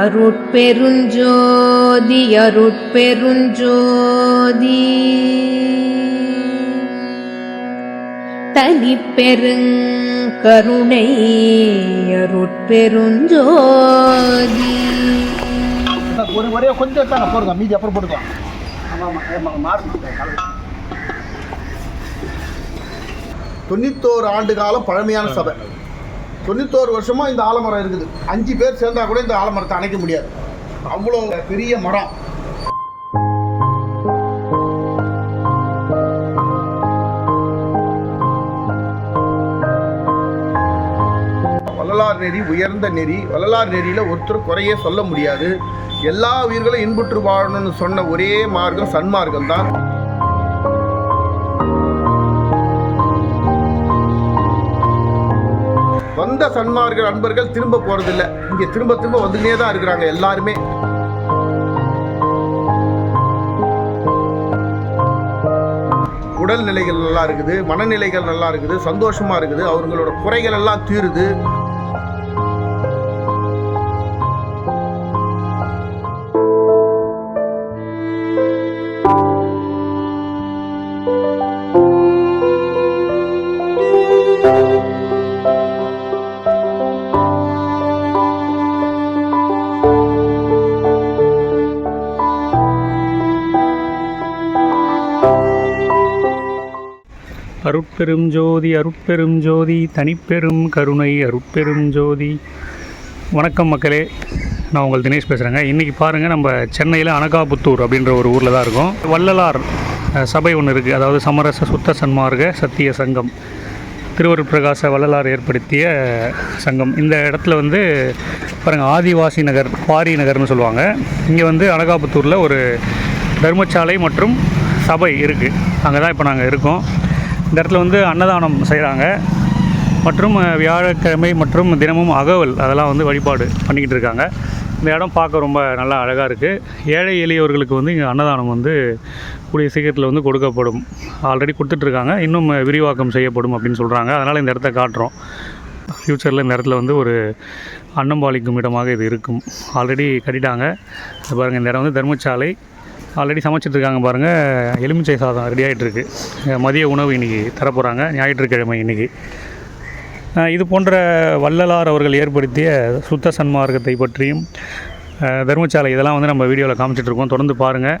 அருட்பெருஞ்சோதி அருட்பெருஞ்சோதி. தனிப்பெருங்கருணை அருட்பெருஞ்சோதி. ஒரு ஒரே கொஞ்சம் எடுத்தாங்க போடுங்க மீதி அப்புறம் போட்டுக்கலாம். தொண்ணூத்தோரு ஆண்டு காலம் பழமையான சபை. தொண்ணூத்தோரு வருஷமா இந்த ஆலமரம் இருக்குது. அஞ்சு பேர் சேர்ந்தா கூட இந்த ஆலமரத்தை அணைக்க முடியாது. அவ்வளோ பெரிய மரம். வள்ளலார் நெறி உயர்ந்த நெறி. வள்ளலார் நெறியில் ஒருத்தர் குறையே சொல்ல முடியாது. எல்லா உயிர்களும் இன்புற்று வாழணும்னு சொன்ன ஒரே மார்க்கம் சன்மார்க்கம் தான் சன்மார்கள் அன்பர்கள் திரும்ப போறதில்ல. இங்க திரும்ப திரும்ப வந்துக்கிட்டே தான் இருக்கிறாங்க எல்லாருமே. உடல் நிலைகள் நல்லா இருக்குது மனநிலைகள் நல்லா இருக்குது சந்தோஷமா இருக்குது அவங்களோட குறைகள் எல்லாம் தீருது. அருட்பெரும் ஜோதி அருட்பெரும் ஜோதி தனிப்பெரும் கருணை அருட்பெரும் ஜோதி. வணக்கம் மக்களே. நான் உங்கள் தினேஷ் பேசுகிறேங்க இன்றைக்கி பாருங்கள் நம்ம சென்னையில் அனகாபுத்தூர் அப்படின்ற ஒரு ஊரில் தான் இருக்கோம். வள்ளலார் சபை ஒன்று இருக்குது அதாவது சமரச சுத்த சன்மார்க்க சத்திய சங்கம். திருவருட் பிரகாச வள்ளலார் ஏற்படுத்திய சங்கம். இந்த இடத்துல வந்து பாருங்கள் ஆதிவாசி நகர் பாரி நகர்னு சொல்லுவாங்க. இங்கே வந்து அனகாபுத்தூரில் ஒரு தர்மசாலை மற்றும் சபை இருக்குது அங்கே தான் இப்போ நாங்கள் இருக்கோம். இந்த இடத்துல வந்து அன்னதானம் செய்கிறாங்க. மற்றும் வியாழக்கிழமை மற்றும் தினமும் அகவல் அதெல்லாம் வந்து வழிபாடு பண்ணிக்கிட்டு இருக்காங்க. இந்த இடம் பார்க்க ரொம்ப நல்லா அழகாக இருக்குது ஏழை எளியவர்களுக்கு வந்து இங்கே அன்னதானம் வந்து கூடிய சீக்கிரத்தில் வந்து கொடுக்கப்படும். ஆல்ரெடி கொடுத்துட்ருக்காங்க இன்னும் விரிவாக்கம் செய்யப்படும் அப்படின்னு சொல்கிறாங்க அதனால் இந்த இடத்த காட்டுறோம். ஃப்யூச்சரில் இந்த இடத்துல வந்து ஒரு அன்னம்பாளிக்கும் இடமாக இது இருக்கும். ஆல்ரெடி கட்டிட்டாங்க. பாருங்கள் இந்த இடம் வந்து தர்மசாலை. ஆல்ரெடி சமைச்சிட்ருக்காங்க பாருங்கள் எலுமிச்சை சாதம் ரெடி ஆகிட்டுருக்கு மதிய உணவு இன்றைக்கி தரப்போகிறாங்க ஞாயிற்றுக்கிழமை இன்றைக்கி இது போன்ற வள்ளலார் அவர்கள் ஏற்படுத்திய சுத்த சன்மார்க்கத்தை பற்றியும் அஹ் தர்மசாலை இதெல்லாம் வந்து நம்ம வீடியோவில் காமிச்சிட்ருக்கோம். தொடர்ந்து பாருங்கள்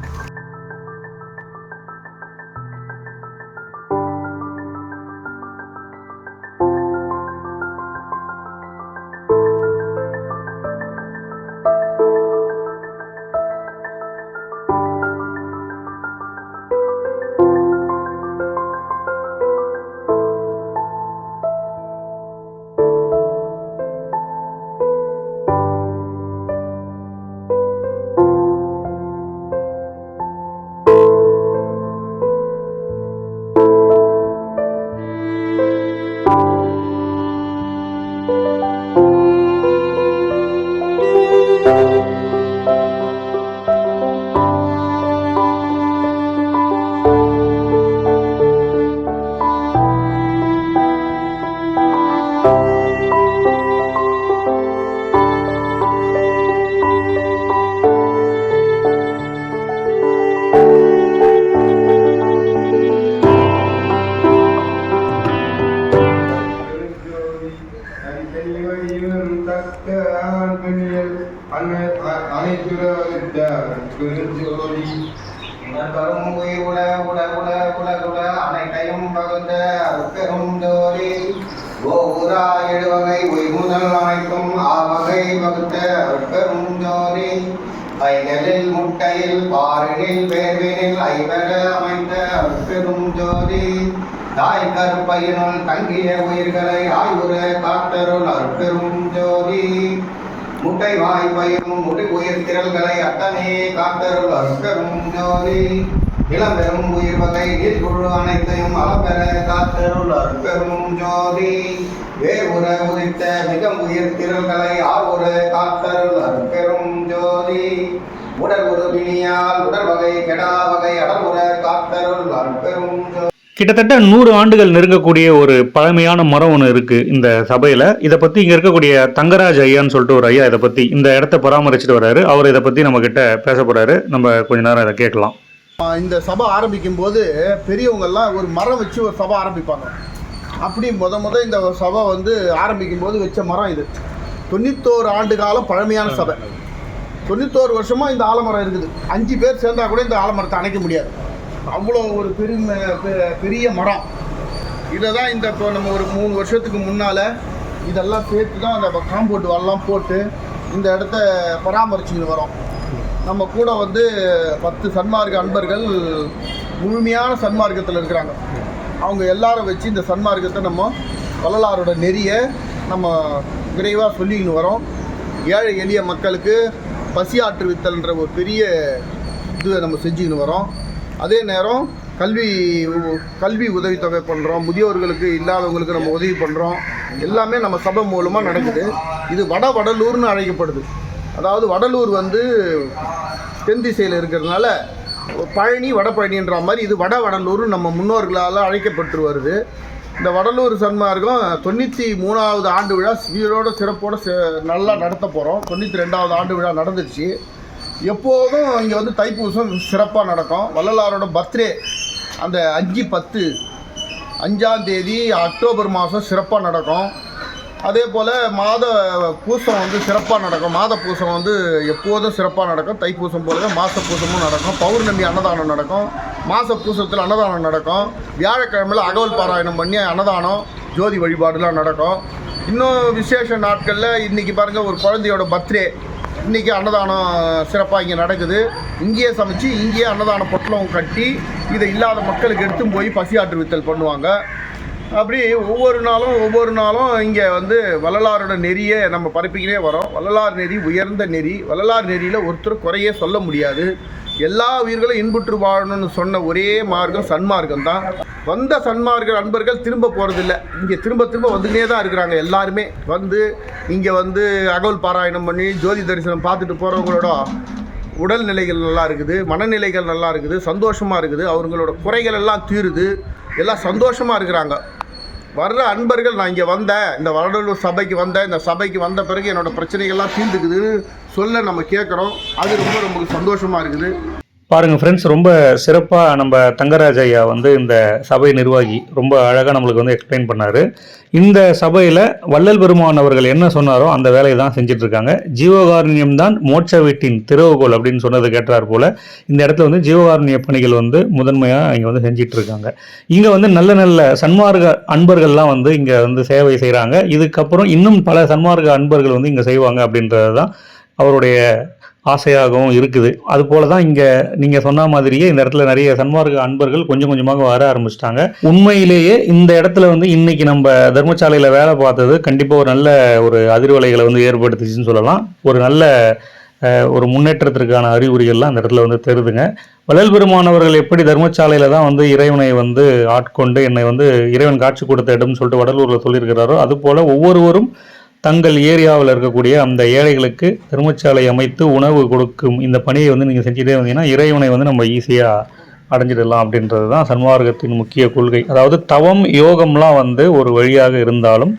உல உல உல உலகுல அனைத்தையும் பகுந்த பெரும் ஜோதி. ஓரா எழுவகை ஒய்முதல் அனைத்தும் ஆவகை வகுத்த பெரும் ஜோதி. ஐகளில் முட்டையில் பாரினில் வேர்வினில் ஐவர அமைந்த பெரும் ஜோதி. தாய் கற்பையினுள் தங்கிய உயிர்களை ஆய்வுற காத்தருள் அற்பெரும் ஜோதி. முட்டை வாய்ப்பையும் முடி உயிர் திரள்களை அத்தனையே காத்தருள் அற்பெரும் ஜோதி. இளம்பெரும் உயிர் வகை நீர்குழு அனைத்தையும் அளப்பெற காத்தருள் அற்பெரும் ஜோதி வேறுற உதித்த மிக உயிர் திரள்களை ஆறுற காத்தருள் அற்பெரும் ஜோதி உடல் ஒரு பிணியால் உடல் வகை கெடா வகை அடமுற காத்தருள் அற்பெரும் ஜோதி கிட்டத்தட்ட நூறு ஆண்டுகள் நெருங்கக்கூடிய ஒரு பழமையான மரம் ஒன்று இருக்குது இந்த சபையில். இதை பற்றி இங்கே இருக்கக்கூடிய தங்கராஜ் ஐயான்னு சொல்லிட்டு ஒரு ஐயா இதை பற்றி இந்த இடத்த பராமரிச்சுட்டு வர்றாரு. அவர் இதை பற்றி நம்மக்கிட்ட கிட்ட பேச போறாரு. நம்ம கொஞ்ச நேரம் இதை கேட்கலாம். இந்த சபை ஆரம்பிக்கும் போது பெரியவங்கெல்லாம் ஒரு மரம் வச்சு ஒரு சபை ஆரம்பிப்பாங்க. அப்படி முத முத இந்த சபை வந்து ஆரம்பிக்கும் போது வச்ச மரம் இது. தொண்ணூத்தோரு ஆண்டு காலம் பழமையான சபை. தொண்ணூத்தோரு வருஷமா இந்த ஆலமரம் இருக்குது. அஞ்சு பேர் சேர்ந்தா கூட இந்த ஆலமரத்தை அணைக்க முடியாது. அவ்வளோ ஒரு பெருமை பெ- பெரிய மரம். இதை தான் இந்த இப்போ நம்ம ஒரு மூணு வருஷத்துக்கு முன்னால் இதெல்லாம் சேர்த்து தான் அந்த காம்பவுண்ட் வால்லாம் போட்டு இந்த இடத்த பராமரிச்சுக்கிட்டு வரோம். நம்ம கூட வந்து பத்து சன்மார்க்க அன்பர்கள் முழுமையான சன்மார்க்கத்தில் இருக்கிறாங்க. அவங்க எல்லாரும் வச்சு இந்த சன்மார்க்கத்தை நம்ம வள்ளலாரோட நெறிய நம்ம விரைவாக சொல்லிக்கின்னு வரோம். ஏழை எளிய மக்களுக்கு பசியாற்று வித்தல்ன்ற ஒரு பெரிய இது நம்ம செஞ்சுக்கின்னு வரோம். அதே நேரம் கல்வி கல்வி உதவித்தொகை பண்ணுறோம் முதியோர்களுக்கு இல்லாதவங்களுக்கு நம்ம உதவி பண்ணுறோம் எல்லாமே நம்ம சபை மூலமாக நடக்குது. இது வட வடலூர்னு அழைக்கப்படுது. அதாவது வடலூர் வந்து தென் திசையில் இருக்கிறதுனால பழனி வடபழனின்ற மாதிரி இது வட வடலூர் நம்ம முன்னோர்களால் அழைக்கப்பட்டு வருது இந்த வடலூர் சன்மார்க்கம் தொண்ணூற்றி மூணாவது ஆண்டு விழா சீரோட சிறப்போட சி- நல்லா நடத்த போகிறோம் தொண்ணூற்றி ரெண்டாவது ஆண்டு விழா நடந்துச்சு எப்போதும் இங்கே வந்து தைப்பூசம் சிறப்பாக நடக்கும். வள்ளலாரோட பர்த்டே அந்த அஞ்சு பத்து அஞ்சாம் தேதி அக்டோபர் மாதம் சிறப்பாக நடக்கும். அதே போல் மாத பூசம் வந்து சிறப்பாக நடக்கும். மாத பூசம் வந்து எப்போதும் சிறப்பாக நடக்கும். தைப்பூசம் போலவே மாத பூசமும் நடக்கும். பௌர்ணமி அன்னதானம் நடக்கும். மாத பூசத்தில் அன்னதானம் நடக்கும். வியாழக்கிழமையில் அகவல் பாராயணம் பண்ணி அன்னதானம் ஜோதி வழிபாடுலாம் நடக்கும். இன்னும் விசேஷ நாட்களில் இன்றைக்கி பாருங்கள் ஒரு குழந்தையோட பர்த்டே. இன்றைக்கி அன்னதானம் சிறப்பாக இங்கே நடக்குது. இங்கேயே சமைச்சு இங்கேயே அன்னதான பொட்டலம் கட்டி இதை இல்லாத மக்களுக்கு எடுத்து போய் பசி ஆற்றுவித்தல் பண்ணுவாங்க. அப்படி ஒவ்வொரு நாளும் ஒவ்வொரு நாளும் இங்கே வந்து வள்ளலாரோட நெறியை நம்ம பரப்பிக்கினே வரோம். வள்ளலார் நெறி உயர்ந்த நெறி. வள்ளலார் நெறியில் ஒருத்தர் குறையே சொல்ல முடியாது. எல்லா உயிர்களும் இன்புற்று வாழணும்னு சொன்ன ஒரே மார்க்கம் சன்மார்க்கம் தான். வந்த சன்மார்க்க அன்பர்கள் திரும்ப போகிறதில்ல இங்கே திரும்ப திரும்ப வந்துக்கிட்டே தான் இருக்கிறாங்க எல்லாருமே. வந்து இங்கே வந்து அகவல் பாராயணம் பண்ணி ஜோதி தரிசனம் பார்த்துட்டு போகிறவங்களோட உடல் நிலைகள் நல்லா இருக்குது மனநிலைகள் நல்லா இருக்குது சந்தோஷமாக இருக்குது. அவங்களோட குறைகள் எல்லாம் தீருது. எல்லாம் சந்தோஷமாக இருக்கிறாங்க. வர்ற அன்பர்கள் நான் இங்கே வந்தேன் இந்த வடலூர் சபைக்கு வந்தேன் இந்த சபைக்கு வந்த பிறகு என்னோடய பிரச்சனைகள்லாம் தீர்ந்துக்குதுன்னு சொல்ல நம்ம கேட்குறோம் அது ரொம்ப ரொம்ப சந்தோஷமாக இருக்குது. பாருங்கள் ஃப்ரெண்ட்ஸ் ரொம்ப சிறப்பாக நம்ம தங்கராஜ் ஐயா வந்து இந்த சபை நிர்வாகி. ரொம்ப அழகாக நம்மளுக்கு வந்து எக்ஸ்பிளைன் பண்ணார். இந்த சபையில் வள்ளல் பெருமான் அவர்கள் என்ன சொன்னாரோ அந்த வேலையை தான் செஞ்சிட்ருக்காங்க. ஜீவகாருண்யம் தான் மோட்ச வீட்டின் திறவுகோல் அப்படின்னு சொன்னது கேட்டார் போல் இந்த இடத்துல வந்து ஜீவகாருண்ய பணிகள் வந்து முதன்மையாக இங்கே வந்து செஞ்சிட்ருக்காங்க. இங்கே வந்து நல்ல நல்ல சன்மார்க்க அன்பர்கள்லாம் வந்து இங்கே வந்து சேவை செய்கிறாங்க இதுக்கப்புறம் இன்னும் பல சன்மார்க்க அன்பர்கள் வந்து இங்கே செய்வாங்க அப்படின்றது தான் அவருடைய ஆசையாகவும் இருக்குது. அது போல தான் இங்கே நீங்கள் சொன்ன மாதிரியே இந்த இடத்துல நிறைய சன்மார்க்க அன்பர்கள் கொஞ்சம் கொஞ்சமாக வர ஆரம்பிச்சிட்டாங்க. உண்மையிலேயே இந்த இடத்துல வந்து இன்னைக்கு நம்ம தர்மசாலையில் வேலை பார்த்தது கண்டிப்பாக ஒரு நல்ல ஒரு அதிர்வலைகளை வந்து ஏற்படுத்துச்சுன்னு சொல்லலாம். ஒரு நல்ல ஒரு முன்னேற்றத்திற்கான அறிகுறிகள்லாம் அந்த இடத்துல வந்து தெரியுதுங்க வள்ளல் பெருமானவர்கள் எப்படி தர்மசாலையில் தான் வந்து இறைவனை வந்து ஆட்கொண்டு என்னை வந்து இறைவன் காட்சி கொடுத்த இடம்னு சொல்லிட்டு வடலூரில் சொல்லியிருக்கிறாரோ அதுபோல் ஒவ்வொருவரும் தங்கள் ஏரியாவில் இருக்கக்கூடிய அந்த ஏழைகளுக்கு தர்மச்சாலை அமைத்து உணவு கொடுக்கும் இந்த பணியை வந்து நீங்கள் செஞ்சுட்டே வந்தீங்கன்னா இறைவனை வந்து நம்ம ஈஸியாக அடைஞ்சிடலாம் அப்படின்றது தான் சன்மார்க்கத்தின் முக்கிய கொள்கை. அதாவது தவம் யோகம்லாம் வந்து ஒரு வழியாக இருந்தாலும்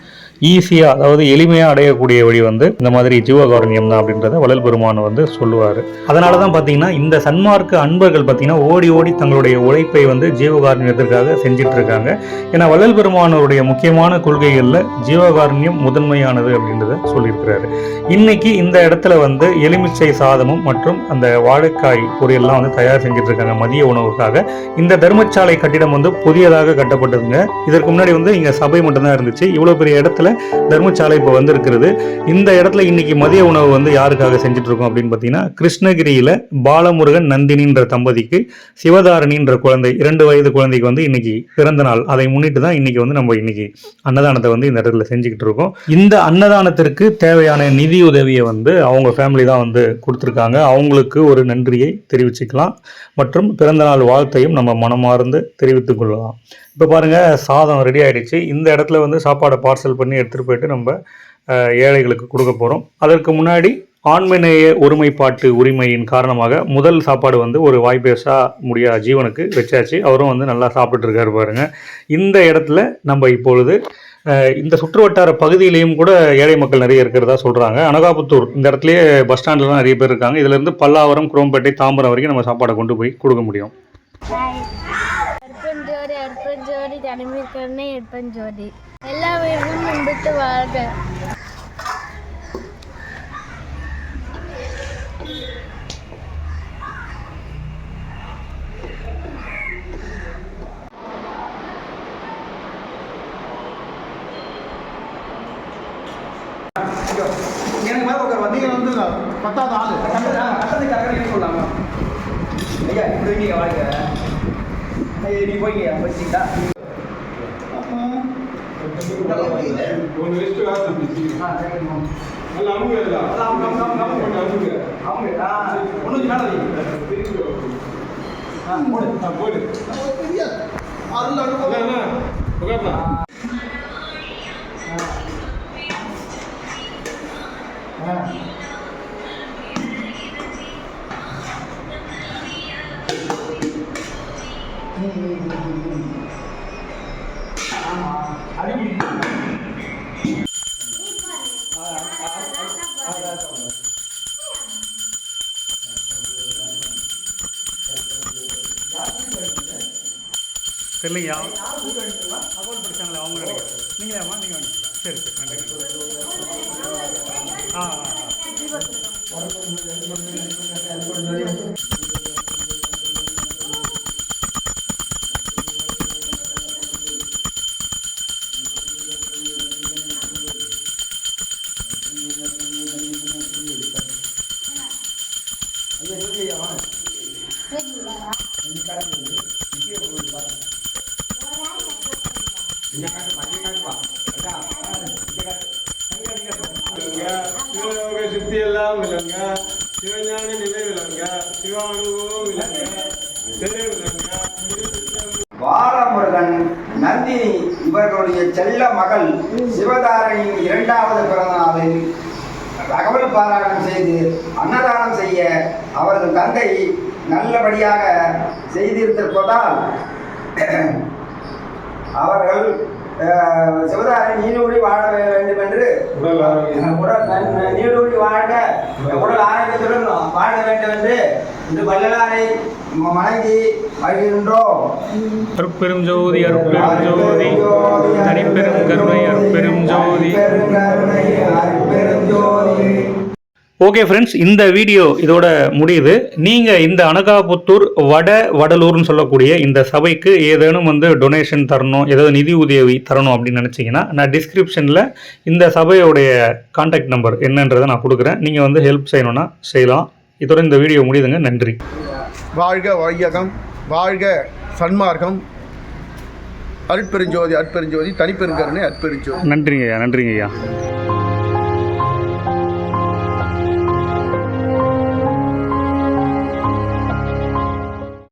ஈஸியாக அதாவது எளிமையாக அடையக்கூடிய வழி வந்து இந்த மாதிரி ஜீவகாருண்யம் தான் அப்படின்றத வள்ளல் பெருமான் வந்து சொல்லுவார். அதனால தான் பார்த்தீங்கன்னா இந்த சன்மார்க்க அன்பர்கள் பார்த்தீங்கன்னா ஓடி ஓடி தங்களுடைய உழைப்பை வந்து ஜீவகாருண்யத்திற்காக செஞ்சிட்டு இருக்காங்க ஏன்னா வள்ளல் பெருமானவருடைய முக்கியமான கொள்கைகளில் ஜீவகாருண்யம் முதன்மையானது அப்படின்றத சொல்லியிருக்கிறாரு. இன்னைக்கு இந்த இடத்துல வந்து எலுமிச்சை சாதமும் மற்றும் அந்த வாழைக்காய் பொரியல்லாம் வந்து தயார் செஞ்சுட்டு இருக்காங்க மதிய உணவுக்காக. இந்த தர்மசாலை கட்டிடம் வந்து புதியதாக கட்டப்பட்டதுங்க. இதற்கு முன்னாடி வந்து இங்கே சபை மட்டும்தான் இருந்துச்சு. இவ்வளோ பெரிய இடத்துல தர்மசாலை இப்போ வந்திருக்கிறது. இந்த இடத்துல இன்னைக்கு மதிய உணவு வந்து யாருக்காக செஞ்சுட்டு இருக்கோம் அப்படின்னு பார்த்தீங்கன்னா கிருஷ்ணகிரியில் பாலமுருகன் நந்தினின்ற தம்பதிக்கு சிவதாரணின்ற குழந்தை இரண்டு வயது குழந்தைக்கு வந்து இன்னைக்கு பிறந்த நாள். அதை முன்னிட்டு தான் இன்னைக்கு வந்து நம்ம இன்னைக்கு அன்னதானத்தை வந்து இந்த இடத்துல செஞ்சுக்கிட்டு இருக்கோம் இந்த அன்னதானத்திற்கு தேவையான நிதி உதவியை வந்து அவங்க ஃபேமிலி தான் வந்து கொடுத்துருக்காங்க. அவங்களுக்கு ஒரு நன்றியை தெரிவிச்சுக்கலாம். மற்றும் பிறந்தநாள் வாழ்த்தையும் நம்ம மனமார்ந்து தெரிவித்துக் கொள்ளலாம். இப்போ பாருங்கள் சாதம் ரெடி ஆகிடுச்சு இந்த இடத்துல வந்து சாப்பாடை பார்சல் பண்ணி எடுத்துகிட்டு போயிட்டு நம்ம ஏழைகளுக்கு கொடுக்க போகிறோம் அதற்கு முன்னாடி ஆண்மநேய ஒருமைப்பாட்டு உரிமையின் காரணமாக முதல் சாப்பாடு வந்து ஒரு வாய் பேசா முடியா ஜீவனுக்கு வச்சாச்சு. அவரும் வந்து நல்லா சாப்பிட்டுருக்காரு இருக்காரு பாருங்க. இந்த இடத்துல நம்ம இப்பொழுது இந்த இந்த சுற்றுவட்டார பகுதியிலையும் கூட ஏழை மக்கள் நிறைய இருக்கிறதா சொல்கிறாங்க அனகாபுத்தூர் இந்த இடத்துலையே பஸ் ஸ்டாண்ட்லாம் நிறைய பேர் இருக்காங்க. இதுலேருந்து பல்லாவரம் குரோம்பேட்டை தாம்பரம் வரைக்கும் நம்ம சாப்பாடை கொண்டு போய் கொடுக்க முடியும். அற்பஞ்சோதி தனிமிற்கண்ணே எப்பஞ்சோதி எல்லா வீடும் முன்பிட்டு வாழ்க. எனக்கு மேல உட்கார் நீங்க வந்து பத்தாவது ஆளு. கட்டத்துக்காக என்ன சொல்லலாமா ஐயா இப்படி நீ போய்ங்க வச்சுக்கிட்டா ஒன்று லிஸ்ட் காசு இருந்துச்சு அல்ல அவங்க இல்ல. அவங்க, அவங்க, அவங்க, அவங்க. அவங்க அவங்க ஒன்று மேலே வைங்க ஆ போடு. ஆ, போடு பெரிய அருள் அனுபவம் அண்ணா, அண்ணா, அவங்க நினைக்கிறேன் நீங்களேம்மா நீங்கள் வாங்கிக்கலாம் சரி சரி நன்றி ஆ. நந்தினி இவர்களுடைய செல்ல மகள் சிவதாரணியின் இரண்டாவது பிறந்த நாளில் தகவல் பாராயணம் செய்து அன்னதானம் செய்ய அவரது தந்தை நல்லபடியாக செய்திருந்திருப்பதால் அவர்கள் அஹ், சிவதாரணி நீடூழி வாழ வேண்டும் என்று நீடூழி வாழ்க. உடல் ஆரோக்கியத்துடன் வாழ வேண்டும் என்று இன்று வள்ளலாரை வணங்கி அருட்பெரும் ஜோதி அருட்பெரும் ஜோதி தனிப்பெரும் கருணை அருட்பெரும் ஜோதி. ஓகே ஃப்ரெண்ட்ஸ் இந்த வீடியோ இதோட முடியுது. நீங்கள் இந்த அனகாபுத்தூர் வட வடலூர்னு சொல்லக்கூடிய இந்த சபைக்கு ஏதேனும் வந்து டொனேஷன் தரணும் ஏதாவது நிதி உதவி தரணும் அப்படின்னு நினச்சிங்கன்னா நான் டிஸ்கிரிப்ஷனில் இந்த சபையோடைய காண்டாக்ட் நம்பர் என்னன்றதை நான் கொடுக்குறேன். நீங்கள் வந்து ஹெல்ப் செய்யணும்னா செய்யலாம். இதோட இந்த வீடியோ முடியுதுங்க. நன்றி. வாழ்க வையகம் வாழ்க சன்மார்க்கம். அருட்பெருஞ்சோதி அற்பெருஞ்சோதி தனிப்பெருங்கருணை அற்பெருஞ்சோதி நன்றிங்கய்யா நன்றிங்கய்யா.